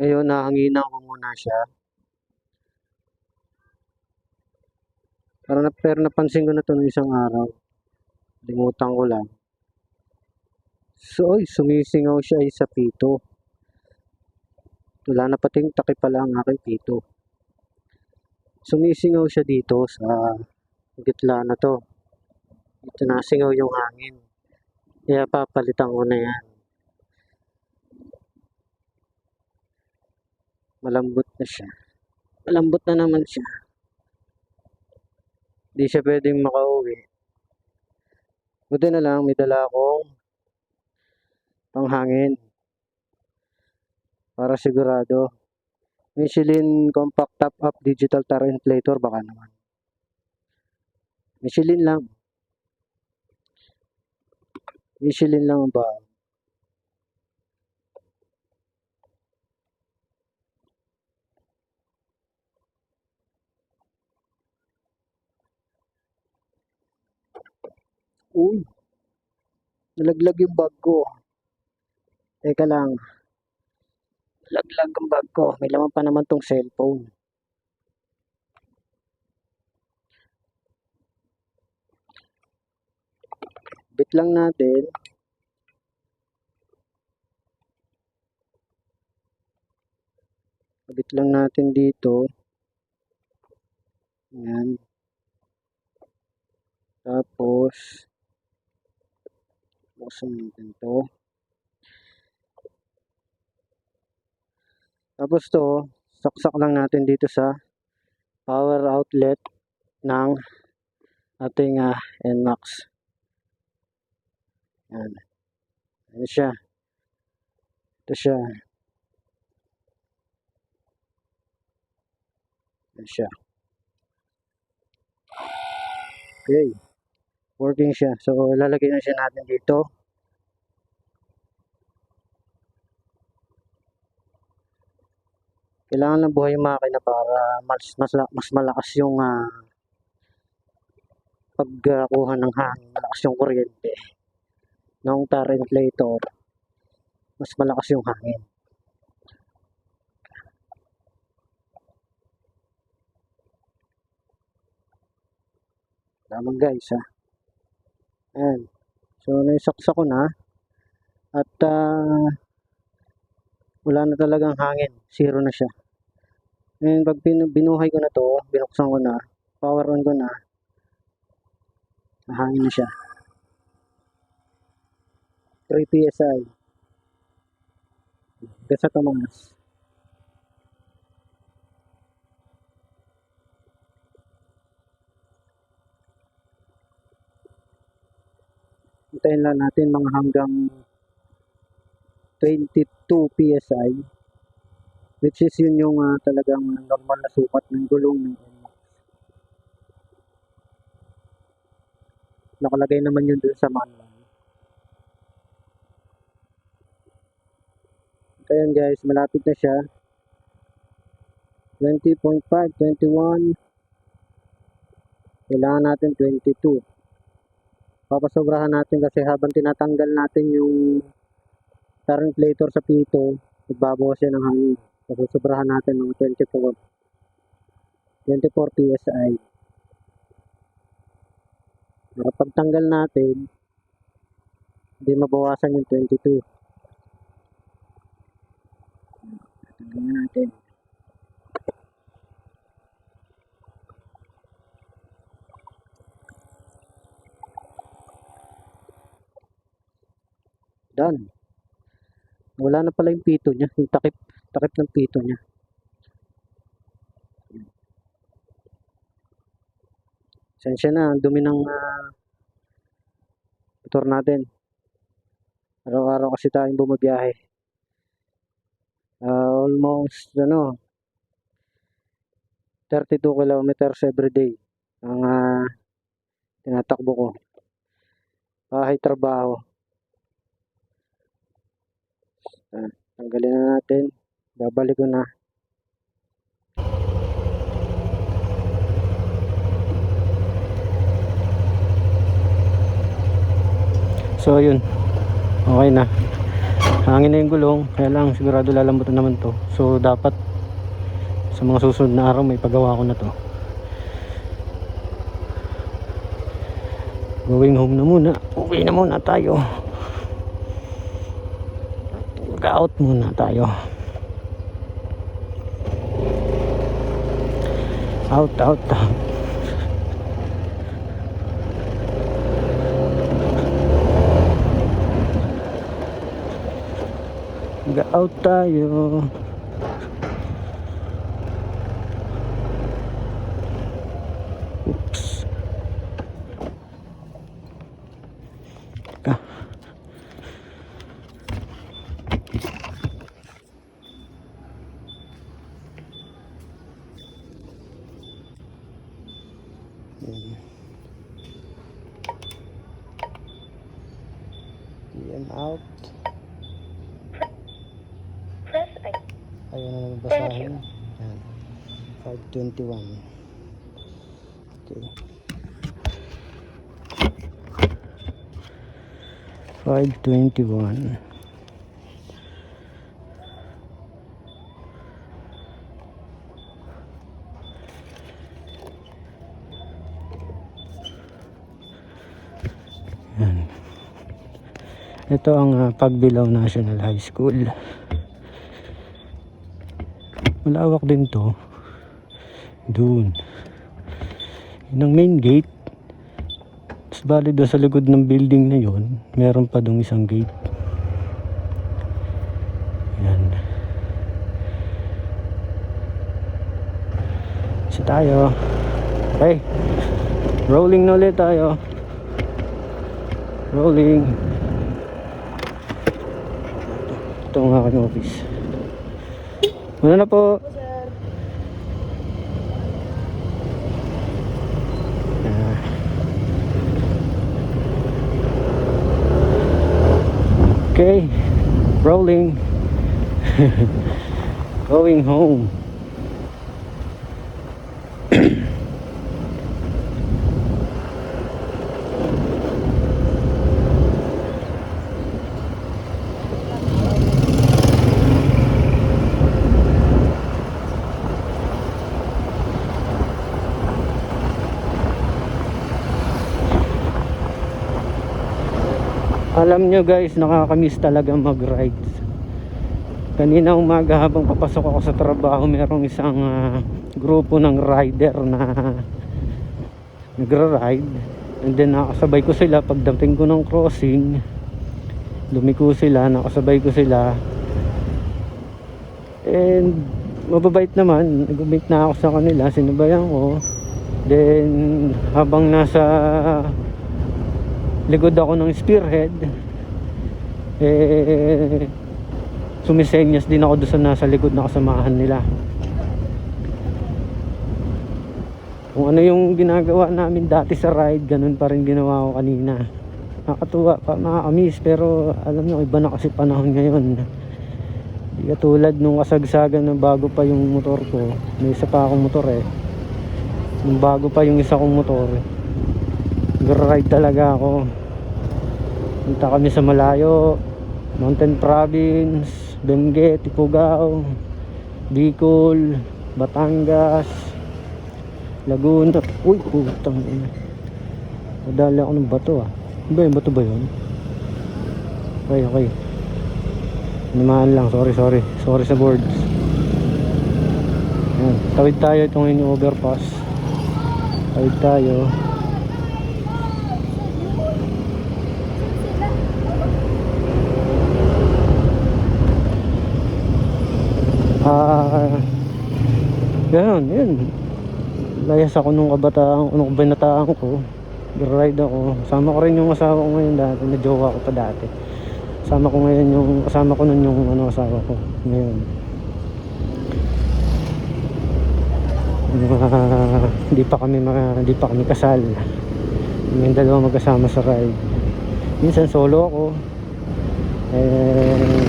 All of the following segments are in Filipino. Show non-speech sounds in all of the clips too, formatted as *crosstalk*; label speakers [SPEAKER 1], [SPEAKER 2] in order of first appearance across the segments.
[SPEAKER 1] Ngayon, nahanginan ko muna siya. Pero, pero napansin ko na to ng isang araw. Limutan ko lang. So, oy, sumisingaw siya ay sa pito. Wala na pating takip pala ang aking pito. Sumisingaw siya dito sa gitla na to. Dito nasingaw yung hangin. Kaya papalitan ko na yan. Malambot na siya. Malambot na naman siya. Di siya pwedeng makauwi. Buti na lang, may dala akong panghangin. Para sigurado. Michelin Compact Top Up Digital Tar Inflator baka naman. Michelin lang. Michelin lang ba? Uy. Nalaglag yung bag ko. Teka lang. Nalaglag ang bag ko. May laman pa naman tong cellphone. Bit lang natin. Bit lang natin dito. Yan. Tapos, buksan natin to. Tapos to, saksak lang natin dito sa power outlet ng ating uh, NMAX. Yan. Yan siya. Ito siya. Yan siya. Okay. Working siya. So, lalagay na siya natin dito. Kailangan ng buhay yung makina para mas, mas, mas malakas yung uh, pagkuha ng hangin. Malakas yung kuryente. Nung tar mas malakas yung hangin. Lamang guys ha. Ayan. So, naisaksa ko na. At, uh, wala na talagang hangin. Zero na siya. Ngayon, pag bin- binuhay ko na to, binuksan ko na, power on ko na, hangin na siya. 3 PSI. Gasa tumangas. Hintayin lang natin mga hanggang 22 PSI which is yun yung ah, talagang normal na sukat ng gulong ng NMAX. Nakalagay naman yun dun sa manual. Ayan guys, malapit na siya. 20.5, 21. Kailangan natin 22. Papasobrahan natin kasi habang tinatanggal natin yung current inflator sa pito, nagbabawas siya ng hangin. Papasobrahan natin ng 24. 24 PSI. Para pagtanggal natin, hindi mabawasan yung 22. Tanggalin natin. Done. Wala na pala yung pito niya. Yung takip, takip ng pito niya. Sensya na, ang dumi ng ah, motor natin. Araw-araw kasi tayong bumabiyahe. Ah, almost, ano, 32 kilometers every day ang ah, tinatakbo ko. Bahay trabaho. Ah, tanggalin na natin. Babalik ko na. So, yun. Okay na. hangin na yung gulong kaya lang sigurado lalambutan naman to so dapat sa mga susunod na araw may pagawa ko na to going home na muna uwi na muna tayo mag out muna tayo out out out Mag-out tayo. Oops. Ka. PM out.
[SPEAKER 2] Press I.
[SPEAKER 1] Ayaw na naman
[SPEAKER 2] Thank
[SPEAKER 1] basahin. Yan. 521. Okay. 521. Yan. Ito ang ah, Pagbilao National High School. Malawak din to. Doon. Yun ang main gate. Bali doon sa likod ng building na yon, meron pa doon isang gate. Yan. Isa tayo. Okay. Rolling na ulit tayo. Rolling. Ito ang aking office. Muna na po. Okay, rolling. *laughs* Going home. Alam nyo guys, nakakamiss talaga mag-rides. Kanina umaga habang papasok ako sa trabaho, merong isang ah, grupo ng rider na *laughs* nagra-ride. And then nakasabay ko sila pagdating ko ng crossing. Lumiko sila, nakasabay ko sila. And mababait naman, nag na ako sa kanila, sinabayan ko. Then habang nasa likod ako ng spearhead. Eh sumisenyas din ako doon sa nasa likod na kasamahan nila. Kung ano yung ginagawa namin dati sa ride ganun pa rin ginawa ko kanina. Nakatuwa pa nakakamiss pero alam nyo iba na kasi panahon ngayon. Di katulad nung kasagsagan na bago pa yung motor ko. May isa pa akong motor eh. Nung bago pa yung isa kong motor nag-ride talaga ako punta kami sa malayo Mountain Province Benguet, Ifugao Bicol Batangas Laguna. Uy putang ina. Nadali ako ng bato ah. Ano ba yun bato ba yun? Okay okay. Naman lang. Sorry sorry. Sorry sa boards. Yan. tawid tayo itong yung overpass tawid tayo Ah, ganun, yun. Layas ako nung kabataan, nung binataan ko. Ride ako. Sama ko rin yung asawa ko ngayon dati, na jowa ko pa dati. Sama ko ngayon yung, kasama ko nun yung ano, asawa ko ngayon. *laughs* Hindi pa kami mga, hindi pa kami kasal. Yung dalawa magkasama sa ride. Minsan solo ako. Eh,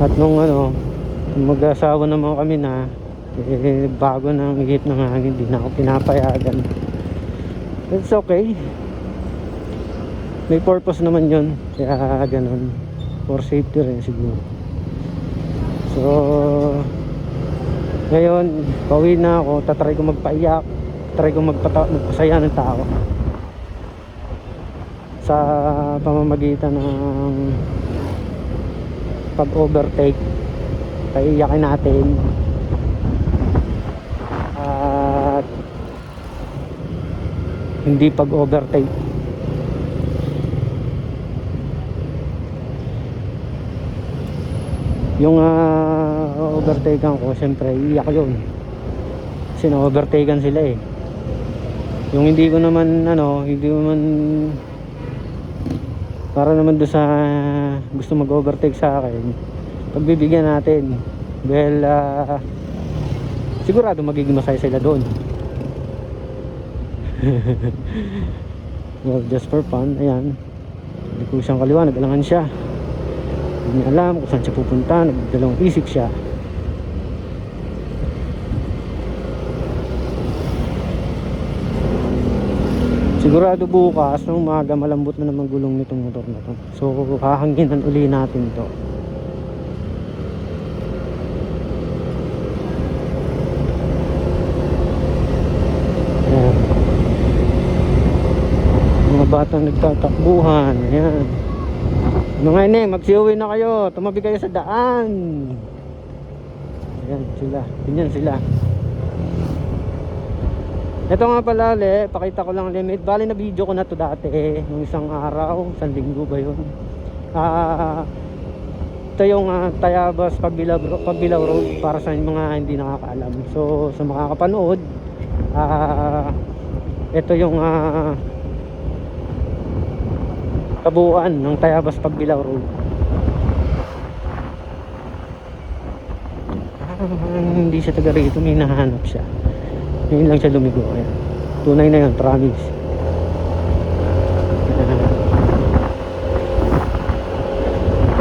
[SPEAKER 1] at nung ano, mag-asawa naman kami na eh, bago ng higit ng hangin na ako pinapayagan. It's okay. May purpose naman yun. Kaya ganun. For safety rin siguro. So ngayon pauwi na ako. Tatry ko magpaiyak. Try ko magpata magpasaya ng tao. Sa pamamagitan ng pag overtake paiyakin natin hindi pag overtake yung uh, overtakean ko syempre iyak yun. Kasi na overtakean sila eh. Yung hindi ko naman ano hindi naman para naman do sa gusto mag overtake sa akin pagbibigyan natin. Well ah, sigurado magiging masaya sila doon *laughs* well just for fun ayan. Hindi ko siyang kaliwa nagalangan siya. Hindi niya alam kung saan siya pupunta nagdalawang isip siya. Sigurado bukas ng umaga malambot na naman gulong nitong motor na to. So hahanginan uli natin to Ayan. Batang nagtatakbuhan ayan mga ine magsiuwi na kayo tumabi kayo sa daan ayan sila ganyan sila ito nga pala, le, pakita ko lang limit. Bali na video ko na to dati, nung isang araw, isang linggo ba yun. Ah, ito yung ah, Tayabas Pagbilaw, Pagbilaw Road para sa mga hindi nakakaalam. So, sa makakapanood, ah, ito yung ah, kabuuan ng Tayabas Pagbilaw Road. Ah, hindi siya taga rito, may nahanap siya. Ngayon lang siya lumigo. Ayan. Tunay na yun, promise.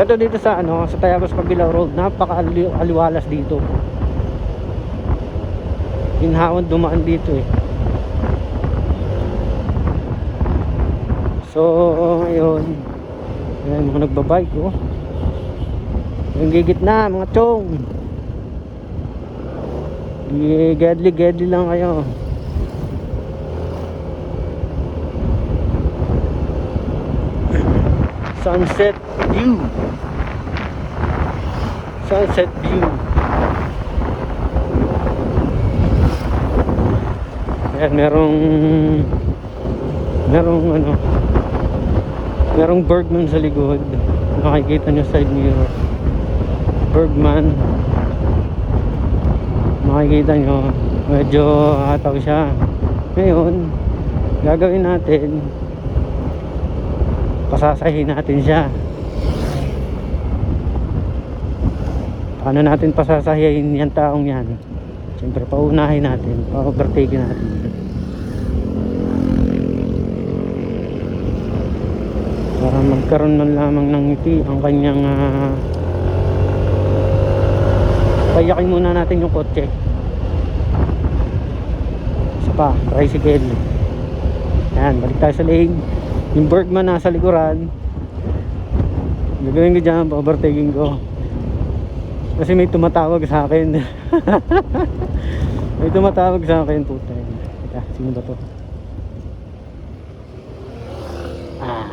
[SPEAKER 1] Ito dito sa ano, sa Tayabas Pagbilaw Road, napaka-aliwalas dito. Inhaon dumaan dito eh. So, ngayon, ayan, mga nagbabike oh. Yung gigit na, mga chong. Gadly gadly lang kayo. *clears throat* Sunset view. Sunset view. Ayan, merong merong ano merong Bergman sa likod. Nakikita nyo side mirror Bergman. Makikita nyo. Medyo hataw siya. Ngayon gagawin natin. Pasasahin natin siya. Paano natin pasasahin yan taong yan? Siyempre paunahin natin. Pa-overtake natin para magkaroon man lamang ng ngiti ang kanyang ah, payakin muna natin yung kotse. Isa pa tricycle. Yan balik tayo sa lane. Yung Bergman nasa likuran gagawin ko dyan overtaking ko. Kasi may tumatawag sa akin. *laughs* May tumatawag sa akin puta. Teka, sino ba to ah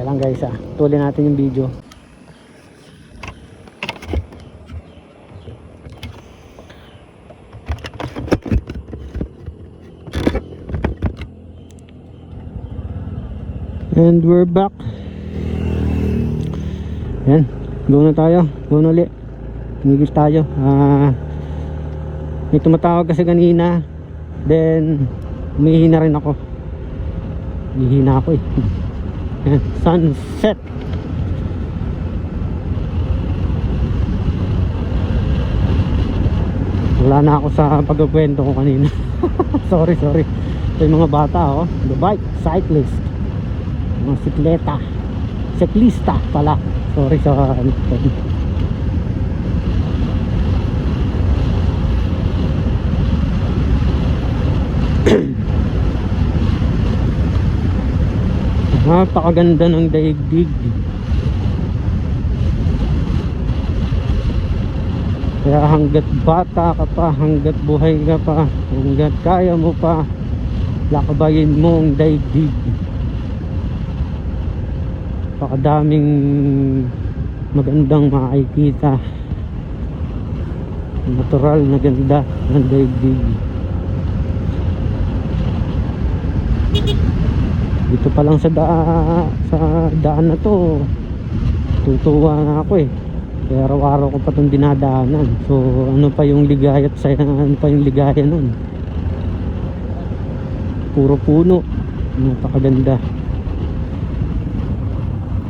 [SPEAKER 1] yan lang guys ah tuloy natin yung video And we're back. Yan. Go na tayo. Go na ulit. Tumigil tayo. Ah, may tumatawag kasi kanina. Then, umihina rin ako. Umihina ako eh. *laughs* Sunset. Wala na ako sa pagkukwento ko kanina. *laughs* sorry, sorry. Ito yung mga bata oh. The bike, cyclist mga sikleta siklista pala sorry sa ano napakaganda ng daigdig. Kaya hanggat bata ka pa hanggat buhay ka pa hanggat kaya mo pa lakabayin mo ang daigdig. Napakadaming magandang makikita. Natural na ganda ng daigdig. Dito pa lang sa, da sa daan na to, tutuwa na ako eh. Kaya araw-araw ko pa itong dinadaanan. So, ano pa yung ligaya at saya, ano pa yung ligaya nun. Puro puno. Napakaganda.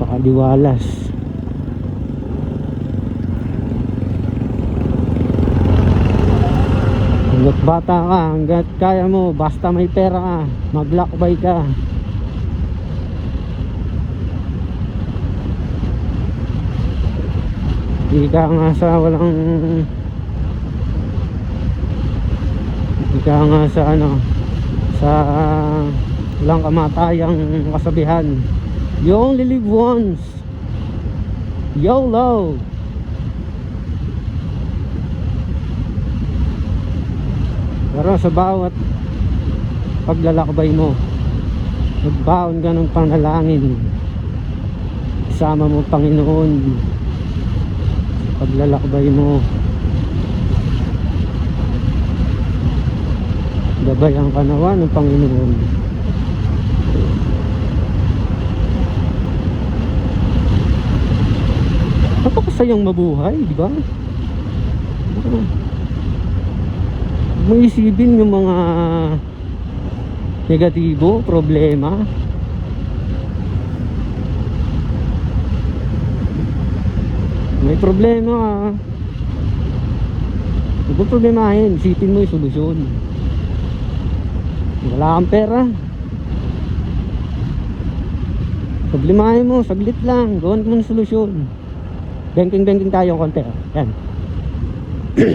[SPEAKER 1] Pakaliwalas. Hanggat bata ka, hanggat kaya mo, basta may pera ka, maglakbay ka. Ika nga sa walang Ika nga sa ano Sa Walang kamatayang kasabihan. You only live once. YOLO! Pero sa bawat Paglalakbay mo Magbaon ka ng panalangin. Isama mo Panginoon paglalakbay mo. Gabayan ka nawa ng Panginoon. Napakasayang mabuhay di ba? Mo isipin yung mga negatibo, problema May problema ka. Huwag mo problemahin. Isipin mo yung solusyon. Wala kang pera. Problemahin mo. Saglit lang. Gawin mo ng solusyon. Banking-banking tayo konti. Yan. *clears throat*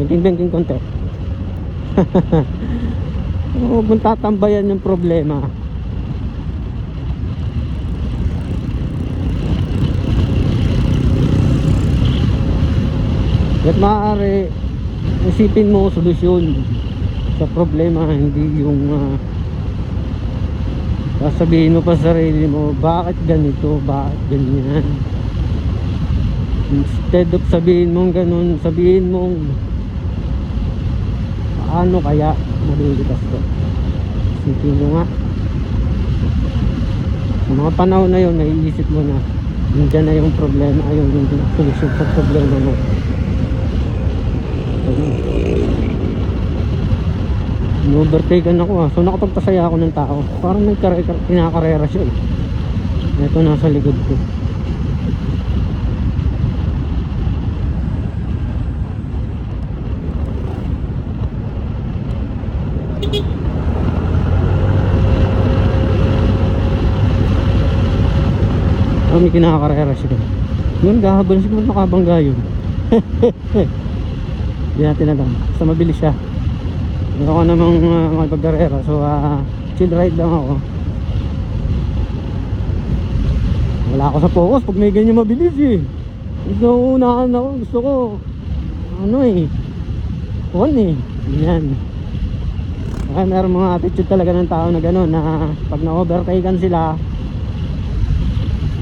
[SPEAKER 1] Banking-banking konti. *laughs* Huwag mong tatambayan yung problema. At maaari isipin mo solusyon sa problema hindi yung uh, sasabihin mo pa sa sarili mo bakit ganito, bakit ganyan? Instead of sabihin mong ganun sabihin mong paano kaya malilitas to? Isipin mo nga. Sa mga panahon na yun naiisip mo na nandiyan na yung problema ayun yung solusyon sa problema mo Ino-overtaken ako ah. So nakapagpasaya ako ng tao. Parang nagkare kinakarera siya eh. Ito nasa likod ko. Ah, may kinakarera siya. Yun, gahabol siguro nakabangga yun. *laughs* Hindi natin alam. Basta mabilis siya. Hindi ako namang uh, makipagkarera. So, ah, chill ride lang ako. Wala ako sa focus pag may ganyan mabilis eh. Gusto ko unahan ako. Gusto ko, ano eh, on eh. Yan. Kaya meron mga attitude talaga ng tao na gano'n na pag na-overtaken sila,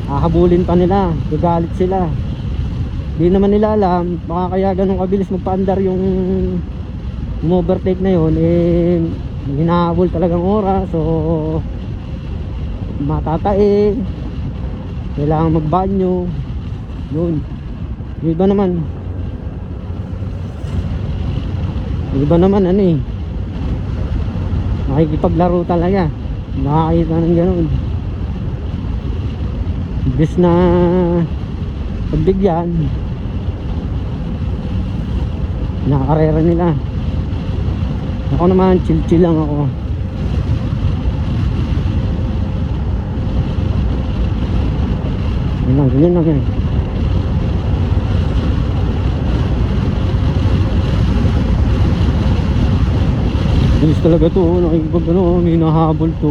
[SPEAKER 1] hahabulin pa nila, gagalit sila. Di naman nila alam, baka kaya ganun kabilis magpaandar yung overtake na yun, eh, hinahabol talagang oras, so, matatae, kailangan magbanyo, yun. Yung iba naman, yung iba naman, ano eh, makikipaglaro talaga, nakakita ng ganun. Imbis na pagbigyan, nakakarera nila ako naman chill chill lang ako. Yun lang ganyan lang yan. Bilis talaga to oh. nakikipag ano may nahabol to.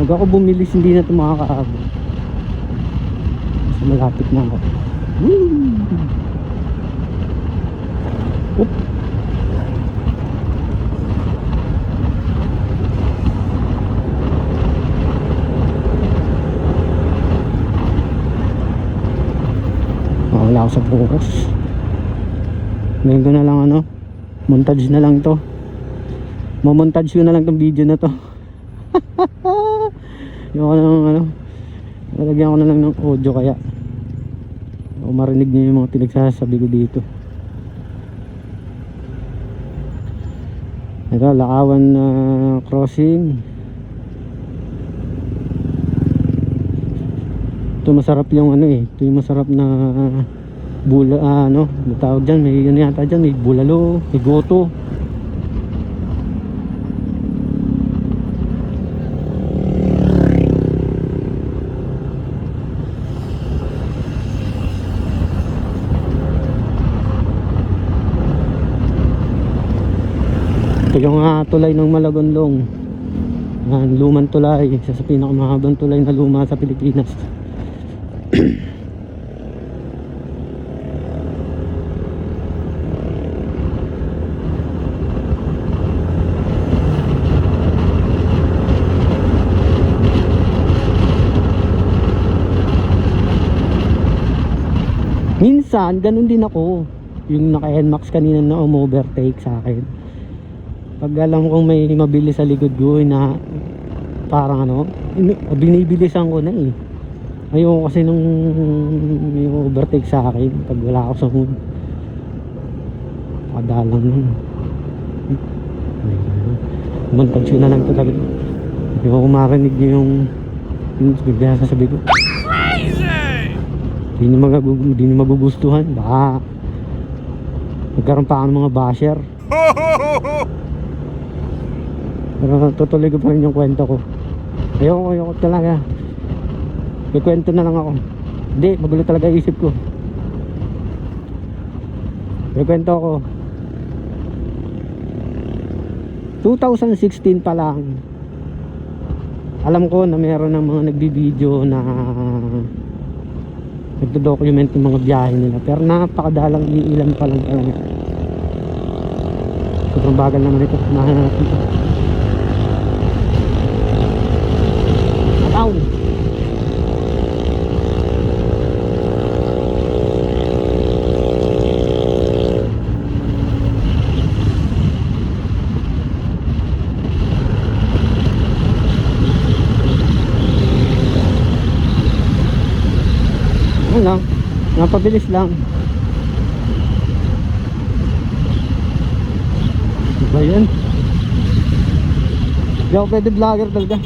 [SPEAKER 1] Pag ako bumilis hindi na ito makakaabot. Malapit na ako. Woo! Ah, ako sa focus ko na lang ano? Montage na lang to. Mamontage ko na lang tong video na to. *laughs* Yung ano ano? Lalagyan ko na lang ng audio kaya. O marinig niyo yung mga pinagsasabi ko dito. Ito lakawan na crossing. Ito masarap yung ano eh. Ito yung masarap na bula ah, ano tawag dyan may ano yata dyan may bulalo may goto. Ito yung ah, tulay ng Malagondong. Yan, lumang tulay isa sa pinakamahabang tulay na luma sa Pilipinas *clears throat* Minsan, ganun din ako. Yung naka-NMAX kanina na um-overtake sa akin. Pag alam kong may mabilis sa likod ko na parang ano, ini- binibilisan ko na eh. Ayoko kasi nung yung overtake sa akin pag wala ako sa mood. Padalang nun. Montage ko na lang talaga. Ayoko marinig niyo yung yung bigla sasabi ko. Hindi nyo, magagu- hindi nyo magugustuhan. Baka magkaroon pa ng mga basher. *laughs* Pero tutuloy ko pa rin yung kwento ko. Ayoko, ayoko talaga. May kwento na lang ako. Hindi, magulo talaga isip ko. May kwento ako. 2016 pa lang. Alam ko na meron ng mga nagbibideo na nagdo-document yung mga biyahe nila. Pero napakadalang iilan pa lang talaga sobrang bagal naman ito. Natin. ito ataw Ano lang, napabilis lang. Ba yan? Hindi ako pwede vlogger talaga.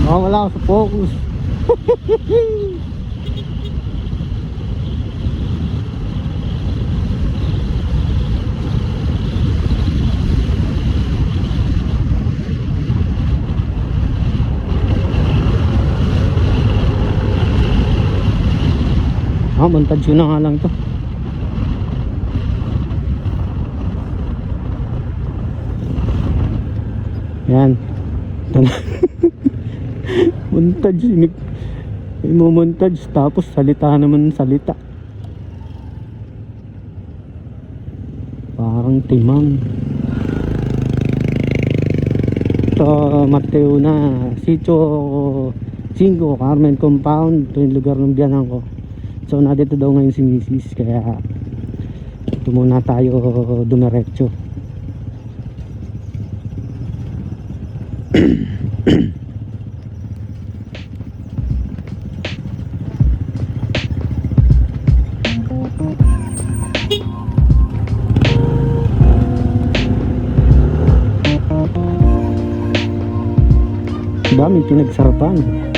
[SPEAKER 1] Baka wala ako sa focus. *laughs* Ah, montage na nga lang to. Yan. Ito na. *laughs* montage. Inig. May montage tapos salita naman salita. Parang timang. Ito, Mateo na. Sitio 5, Carmen Compound. Ito yung lugar ng biyanan ko. So nandito daw ngayon si Mrs. Kaya ito muna tayo dumiretso. Daming pinagsarapan.